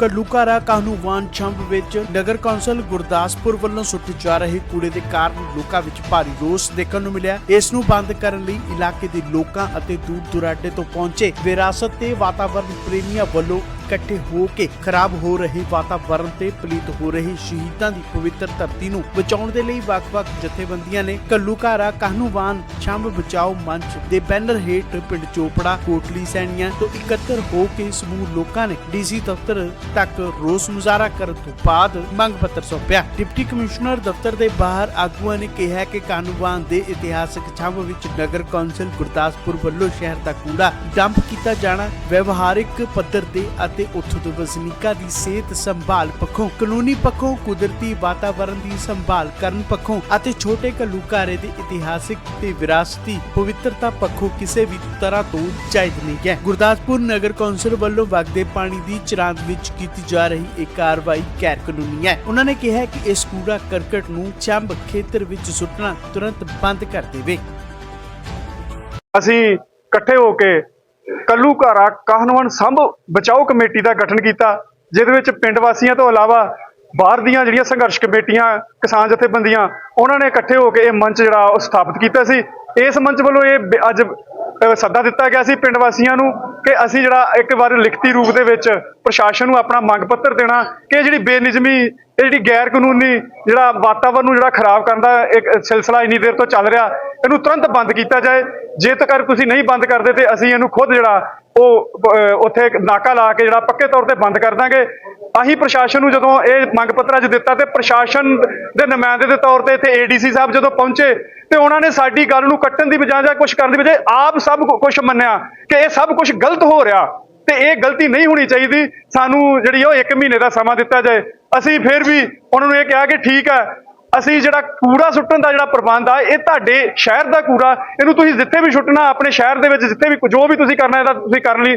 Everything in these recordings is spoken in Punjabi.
ਕੱਲੂਕਾਰਾ ਕਾਹਨੂੰਵਾਨ ਛੰਭ ਵਿੱਚ ਨਗਰ ਕੌਂਸਲ ਗੁਰਦਾਸਪੁਰ ਵੱਲੋਂ ਸੁੱਟੇ ਜਾ ਰਹੇ ਕੂੜੇ ਦੇ ਕਾਰਨ ਲੋਕਾਂ ਵਿੱਚ ਭਾਰੀ ਰੋਸ ਦੇਖਣ ਨੂੰ ਮਿਲਿਆ। ਇਸ ਨੂੰ ਬੰਦ ਕਰਨ ਲਈ ਇਲਾਕੇ ਦੇ ਲੋਕਾਂ ਅਤੇ ਦੂਰ ਦੁਰਾਡੇ ਤੋਂ ਪਹੁੰਚੇ ਵਿਰਾਸਤ ਤੇ ਵਾਤਾਵਰਣ ਪ੍ਰੇਮੀਆਂ ਵੱਲੋਂ ਇਕੱਠੇ ਹੋ ਕੇ ਖਰਾਬ ਹੋ ਰਹੇ ਵਾਤਾਵਰਣ ਤੇ ਪਲੀਤ ਹੋ ਰਹੇ ਸ਼ਹੀਦਾਂ ਦੀ ਪਵਿੱਤਰ ਧਰਤੀ ਨੂੰ ਬਚਾਉਣ ਦੇ ਲਈ ਵੱਖ-ਵੱਖ ਜਥੇਬੰਦੀਆਂ ਨੇ ਕੱਲੂਕਾਰਾ ਕਾਹਨੂੰਵਾਨ ਛੰਭ ਬਚਾਓ ਮੰਚ ਦੇ ਬੈਨਰ ਹੇਠ ਪਿੰਡ ਚੋਪੜਾ, ਕੋਟਲੀ ਸੈਣੀਆਂ ਤੋਂ ਇਕੱਤਰ ਹੋ ਕੇ ਸਮੂਹ ਲੋਕਾਂ ਨੇ ਡੀਸੀ ਦਫ਼ਤਰ ਤੱਕ ਰੋਸ ਮੁਜ਼ਾਹਰਾ ਕਰਨ ਤੋਂ ਬਾਅਦ ਮੰਗ ਪੱਤਰ ਸੌਂਪਿਆ। ਡਿਪਟੀ ਕਮਿਸ਼ਨਰ ਦਫ਼ਤਰ ਦੇ ਬਾਹਰ ਆਗੂਆਂ ਨੇ ਕਿਹਾ ਕਿ ਕਾਹਨੂੰਵਾਨ ਦੇ ਇਤਿਹਾਸਕ ਛੰਭ ਵਿੱਚ ਨਗਰ ਕੌਂਸਲ ਗੁਰਦਾਸਪੁਰ ਵੱਲੋਂ ਸ਼ਹਿਰ ਦਾ ਕੂੜਾ ਡੰਪ ਕੀਤਾ ਜਾਣਾ, ਵਿਵਹਾਰਿਕ ਪੱਧਰ ਤੇ ਅਤੇ ਉੱਥੋਂ ਦੇ ਵਸਨੀਕਾਂ ਦੀ ਸਿਹਤ ਸੰਭਾਲ ਪੱਖੋਂ, ਕਾਨੂੰਨੀ ਪੱਖੋਂ, ਕੁਦਰਤੀ ਵਾਤਾਵਰਣ ਦੀ ਸੰਭਾਲ ਕਰਨ ਪੱਖੋਂ ਅਤੇ ਛੋਟੇ ਘੱਲੂਘਾਰੇ ਦੇ ਇਤਿਹਾਸਿਕ ਤੇ ਵਿਰਾਸਤੀ ਪਵਿੱਤਰਤਾ ਪੱਖੋਂ ਕਿਸੇ ਵੀ ਤਰ੍ਹਾਂ ਤੋਂ ਜਾਇਜ਼ ਨਹੀਂ ਹੈ। ਗੁਰਦਾਸਪੁਰ ਨਗਰ ਕੌਂਸਲ ਵੱਲੋਂ ਵਗਦੇ ਪਾਣੀ ਦੀ ਚਰਾਂਦ ਵਿੱਚ ਕੀਤੀ ਜਾ ਰਹੀ ਇਹ ਕਾਰਵਾਈ ਗੈਰ ਕਾਨੂੰਨੀ ਹੈ। ਉਹਨਾਂ ਨੇ ਕਿਹਾ ਕਿ ਇਸ ਕੂੜਾ ਕਰਕਟ ਨੂੰ ਚੰਬ ਖੇਤਰ ਵਿੱਚ ਸੁੱਟਣਾ ਤੁਰੰਤ ਬੰਦ ਕਰ ਦੇਵੇ। ਅਸੀਂ ਇਕੱਠੇ ਹੋ ਕੇ ਕੱਲੂ ਘਾਰਾ ਕਾਹਨਵਨ ਸੰਭ ਬਚਾਓ ਕਮੇਟੀ ਦਾ ਗਠਨ ਕੀਤਾ, ਜਿਹਦੇ ਵਿੱਚ ਪਿੰਡ ਵਾਸੀਆਂ ਤੋਂ ਇਲਾਵਾ ਬਾਹਰ ਦੀਆਂ ਜਿਹੜੀਆਂ ਸੰਘਰਸ਼ ਕਮੇਟੀਆਂ, ਕਿਸਾਨ ਜਥੇਬੰਦੀਆਂ, ਉਹਨਾਂ ਨੇ ਇਕੱਠੇ ਹੋ ਕੇ ਇਹ ਮੰਚ ਜਿਹੜਾ ਉਹ ਸਥਾਪਿਤ ਕੀਤਾ ਸੀ। ਇਸ ਮੰਚ ਵੱਲੋਂ ਇਹ ਅੱਜ ਸੱਦਾ ਦਿੱਤਾ ਗਿਆ ਸੀ ਪਿੰਡ ਵਾਸੀਆਂ ਨੂੰ ਕਿ ਅਸੀਂ ਜਿਹੜਾ ਇੱਕ ਵਾਰ ਲਿਖਤੀ ਰੂਪ ਦੇ ਵਿੱਚ ਪ੍ਰਸ਼ਾਸਨ ਨੂੰ ਆਪਣਾ ਮੰਗ ਪੱਤਰ ਦੇਣਾ ਕਿ ਜਿਹੜੀ ਬੇਨਿਜ਼ਮੀ ਇਹ ਜਿਹੜੀ ਗੈਰ ਕਾਨੂੰਨੀ ਜਿਹੜਾ ਵਾਤਾਵਰਨ ਨੂੰ ਜਿਹੜਾ ਖਰਾਬ ਕਰਨ ਦਾ ਇੱਕ ਸਿਲਸਿਲਾ ਇੰਨੀ ਦੇਰ ਤੋਂ ਚੱਲ ਰਿਹਾ, ਇਹਨੂੰ ਤੁਰੰਤ ਬੰਦ ਕੀਤਾ ਜਾਏ। ਜੇ ਤੱਕ ਤੁਸੀਂ ਨਹੀਂ ਬੰਦ ਕਰਦੇ ਤੇ ਅਸੀਂ ਇਹਨੂੰ ਖੁਦ ਜਿਹੜਾ ਉਹ ਉੱਥੇ ਨਾਕਾ ਲਾ ਕੇ ਜਿਹੜਾ ਪੱਕੇ ਤੌਰ ਤੇ ਬੰਦ ਕਰ ਦਾਂਗੇ। ਅਸੀਂ ਪ੍ਰਸ਼ਾਸਨ ਨੂੰ ਜਦੋਂ ਇਹ ਮੰਗ ਪੱਤਰ ਅੱਜ ਦਿੱਤਾ ਤੇ ਪ੍ਰਸ਼ਾਸਨ ਦੇ ਨੁਮਾਇੰਦੇ ਦੇ ਤੌਰ ਤੇ ਇੱਥੇ ਏਡੀਸੀ ਸਾਹਿਬ ਜਦੋਂ ਪਹੁੰਚੇ ਤੇ ਉਹਨਾਂ ਨੇ ਸਾਡੀ ਗੱਲ ਨੂੰ ਕੱਟਣ ਦੀ ਬਜਾਏ ਜਾਂ ਕੁਝ ਕਰਨ ਦੀ ਬਜਾਏ ਆਪ ਸਭ ਕੁਝ ਮੰਨਿਆ ਕਿ ਇਹ ਸਭ ਕੁਝ ਗਲਤ ਹੋ ਰਿਹਾ। ਤੇ ਇਹ ਗਲਤੀ ਨਹੀਂ ਹੋਣੀ ਚਾਹੀਦੀ, ਸਾਨੂੰ ਜਿਹੜੀ ਉਹ 1 ਮਹੀਨੇ ਦਾ ਸਮਾਂ ਦਿੱਤਾ ਜਾਏ। ਅਸੀਂ ਫਿਰ ਵੀ ਉਹਨਾਂ ਨੂੰ ਇਹ ਕਿਹਾ ਕਿ ਠੀਕ ਹੈ ਅਸੀਂ ਜਿਹੜਾ ਕੂੜਾ ਸੁੱਟਣ ਦਾ ਜਿਹੜਾ ਪ੍ਰਬੰਧ ਆ, ਇਹ ਤੁਹਾਡੇ ਸ਼ਹਿਰ ਦਾ ਕੂੜਾ, ਇਹਨੂੰ ਤੁਸੀਂ ਜਿੱਥੇ ਵੀ ਸੁੱਟਣਾ, ਆਪਣੇ ਸ਼ਹਿਰ ਦੇ ਵਿੱਚ ਜਿੱਥੇ ਵੀ ਜੋ ਵੀ ਤੁਸੀਂ ਕਰਨਾ ਇਹਦਾ ਤੁਸੀਂ ਕਰਨ ਲਈ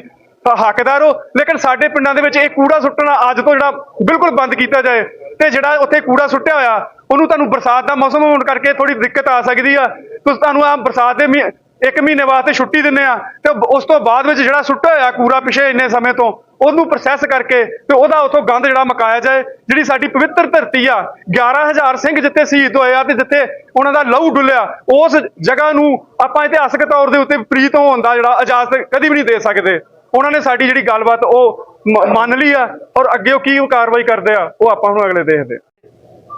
ਹੱਕਦਾਰ ਹੋ। ਲੇਕਿਨ ਸਾਡੇ ਪਿੰਡਾਂ ਦੇ ਵਿੱਚ ਇਹ ਕੂੜਾ ਸੁੱਟਣਾ ਅੱਜ ਤੋਂ ਜਿਹੜਾ ਬਿਲਕੁਲ ਬੰਦ ਕੀਤਾ ਜਾਏ ਤੇ ਜਿਹੜਾ ਉੱਥੇ ਕੂੜਾ ਸੁੱਟਿਆ ਹੋਇਆ, ਉਹਨੂੰ ਤੁਹਾਨੂੰ ਬਰਸਾਤ ਦਾ ਮੌਸਮ ਹੋਣ ਕਰਕੇ ਥੋੜੀ ਦਿੱਕਤ ਆ ਸਕਦੀ ਆ। ਤੁਸੀਂ ਤੁਹਾਨੂੰ ਆ ਬਰਸਾਤ ਦੇ ਮਹੀ- ਇੱਕ ਮਹੀਨੇ ਵਾਸਤੇ ਛੁੱਟੀ ਦਿੰਨੇ ਆ ਤੇ ਉਸ ਤੋਂ ਬਾਅਦ ਵਿੱਚ ਜਿਹੜਾ ਸੁੱਟਿਆ ਹੋਇਆ ਕੂੜਾ ਪਿਛੇ ਇੰਨੇ ਸਮੇਂ ਤੋਂ, ਉਹਨੂੰ ਪ੍ਰੋਸੈਸ ਕਰਕੇ ਤੇ ਉਹਦਾ ਉਥੋਂ ਗੰਦ ਜਿਹੜਾ ਮਕਾਇਆ ਜਾਏ, ਜਿਹੜੀ ਸਾਡੀ ਪਵਿੱਤਰ ਧਰਤੀ ਆ 11000 ਸਿੰਘ ਜਿੱਥੇ ਸ਼ਹੀਦ ਹੋਏ ਆ ਤੇ ਜਿੱਥੇ ਉਹਨਾਂ ਦਾ ਲਹੂ ਡੁੱਲਿਆ, ਉਸ ਜਗ੍ਹਾ ਨੂੰ ਆਪਾਂ ਇਤਿਹਾਸਕ ਤੌਰ ਦੇ ਉੱਤੇ ਪ੍ਰੀਤ ਹੋਣ ਦਾ ਜਿਹੜਾ ਇਜਾਜ਼ਤ ਕਦੀ ਵੀ ਨਹੀਂ ਦੇ ਸਕਦੇ। ਉਹਨਾਂ ਨੇ ਸਾਡੀ ਜਿਹੜੀ ਗੱਲਬਾਤ ਉਹ ਮੰਨ ਲਈ ਆ ਔਰ ਅੱਗੇ ਉਹ ਕੀ ਕਾਰਵਾਈ ਕਰਦੇ ਆ, ਉਹ ਆਪਾਂ ਹੁਣ ਅਗਲੇ ਦੇਖਦੇ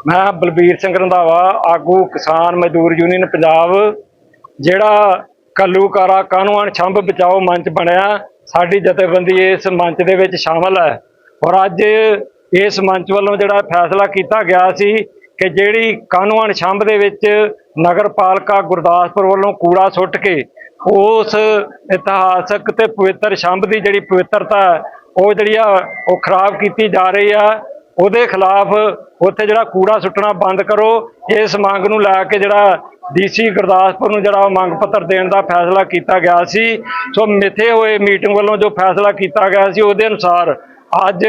ਮੈਂ ਬਲਬੀਰ ਸਿੰਘ ਰੰਧਾਵਾ, ਆਗੂ ਕਿਸਾਨ ਮਜ਼ਦੂਰ ਯੂਨੀਅਨ ਪੰਜਾਬ, ਜਿਹੜਾ ਕੱਲੂਕਾਰਾ ਕਾਨੂੰਨ ਛੰਭ ਬਚਾਓ ਮੰਚ ਬਣਿਆ। ਸਾਡੀ ਜਥੇਬੰਦੀ ਇਸ ਮੰਚ ਦੇ ਵਿੱਚ ਸ਼ਾਮਲ ਹੈ। ਔਰ ਅੱਜ ਇਸ ਮੰਚ ਵੱਲੋਂ ਜਿਹੜਾ ਫੈਸਲਾ ਕੀਤਾ ਗਿਆ ਸੀ ਕਿ ਜਿਹੜੀ ਕਾਨੂੰਨ ਛੰਭ ਦੇ ਵਿੱਚ ਨਗਰ ਪਾਲਿਕਾ ਗੁਰਦਾਸਪੁਰ ਵੱਲੋਂ ਕੂੜਾ ਸੁੱਟ ਕੇ ਉਸ ਇਤਿਹਾਸਕ ਤੇ ਪਵਿੱਤਰ ਛੰਭ ਦੀ ਜਿਹੜੀ ਪਵਿੱਤਰਤਾ ਹੈ, ਉਹ ਜਿਹੜੀ ਆ ਉਹ ਖਰਾਬ ਕੀਤੀ ਜਾ ਰਹੀ ਆ। ਉਹਦੇ ਖਿਲਾਫ ਉੱਥੇ ਜਿਹੜਾ ਕੂੜਾ ਸੁੱਟਣਾ ਬੰਦ ਕਰੋ। ਇਸ ਮੰਗ ਨੂੰ ਲੈ ਕੇ ਜਿਹੜਾ ਡੀਸੀ ਗੁਰਦਾਸਪੁਰ ਨੂੰ ਜਿਹੜਾ ਉਹ ਮੰਗ ਪੱਤਰ ਦੇਣ ਦਾ ਫੈਸਲਾ ਕੀਤਾ ਗਿਆ ਸੀ। ਸੋ ਮਿੱਥੇ ਹੋਏ ਮੀਟਿੰਗ ਵੱਲੋਂ ਜੋ ਫੈਸਲਾ ਕੀਤਾ ਗਿਆ ਸੀ, ਉਹਦੇ ਅਨੁਸਾਰ ਅੱਜ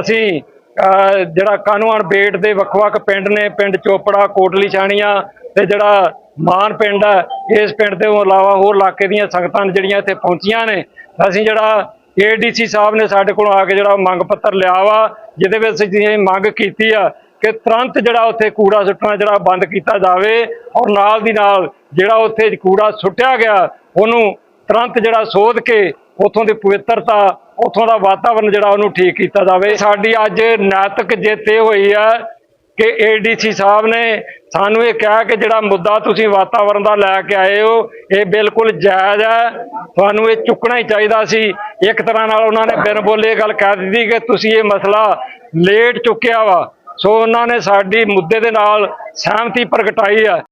ਅਸੀਂ ਜਿਹੜਾ ਕਾਨੂੰਨ ਬੇਟ ਦੇ ਵੱਖ-ਵੱਖ ਪਿੰਡ ਨੇ, ਪਿੰਡ ਚੋਪੜਾ, ਕੋਟਲੀ, ਛਾਣੀਆਂ ਤੇ ਜਿਹੜਾ ਮਾਨ ਪਿੰਡ ਹੈ ਇਸ ਪਿੰਡ ਦੇ ਇਲਾਵਾ ਹੋਰ ਇਲਾਕੇ ਦੀਆਂ ਸੰਗਤਾਂ ਨੇ ਜਿਹੜੀਆਂ ਇੱਥੇ ਪਹੁੰਚੀਆਂ ਨੇ, ਅਸੀਂ ਜਿਹੜਾ ਏਡੀਸੀ ਸਾਹਿਬ ਨੇ ਸਾਡੇ ਕੋਲ ਆ ਕੇ ਜਿਹੜਾ ਮੰਗ ਪੱਤਰ ਲਿਆ ਵਾ, ਜਿਹਦੇ ਵਿੱਚ ਅਸੀਂ ਮੰਗ ਕੀਤੀ ਆ ਕਿ ਤੁਰੰਤ ਜਿਹੜਾ ਉੱਥੇ ਕੂੜਾ ਸੁੱਟਣਾ, ਜਿਹੜਾ ਬੰਦ ਕੀਤਾ ਜਾਵੇ ਔਰ ਨਾਲ ਦੀ ਨਾਲ ਜਿਹੜਾ ਉੱਥੇ ਕੂੜਾ ਸੁੱਟਿਆ ਗਿਆ, ਉਹਨੂੰ ਤੁਰੰਤ ਜਿਹੜਾ ਸੋਧ ਕੇ ਉੱਥੋਂ ਦੀ ਪਵਿੱਤਰਤਾ, ਉੱਥੋਂ ਦਾ ਵਾਤਾਵਰਣ ਜਿਹੜਾ ਉਹਨੂੰ ਠੀਕ ਕੀਤਾ ਜਾਵੇ। ਸਾਡੀ ਅੱਜ ਨੈਤਿਕ ਜਿੱਤ ਇਹ ਹੋਈ ਆ ਕਿ ਏਡੀਸੀ ਸਾਹਿਬ ਨੇ ਸਾਨੂੰ ਇਹ ਕਿਹਾ ਕਿ ਜਿਹੜਾ ਮੁੱਦਾ ਤੁਸੀਂ ਵਾਤਾਵਰਣ ਦਾ ਲੈ ਕੇ ਆਏ ਹੋ, ਇਹ ਬਿਲਕੁਲ ਜਾਇਜ਼ ਹੈ। ਤੁਹਾਨੂੰ ਇਹ ਚੁੱਕਣਾ ਹੀ ਚਾਹੀਦਾ ਸੀ। ਇੱਕ ਤਰ੍ਹਾਂ ਨਾਲ ਉਹਨਾਂ ਨੇ ਬਿਨ ਬੋਲੇ ਗੱਲ ਕਹਿ ਦਿੱਤੀ ਕਿ ਤੁਸੀਂ ਇਹ ਮਸਲਾ ਲੇਟ ਚੁੱਕਿਆ ਵਾ। ਸੋ ਉਹਨਾਂ ਨੇ ਸਾਡੀ ਮੁੱਦੇ ਦੇ ਨਾਲ ਸਹਿਮਤੀ ਪ੍ਰਗਟਾਈ ਹੈ।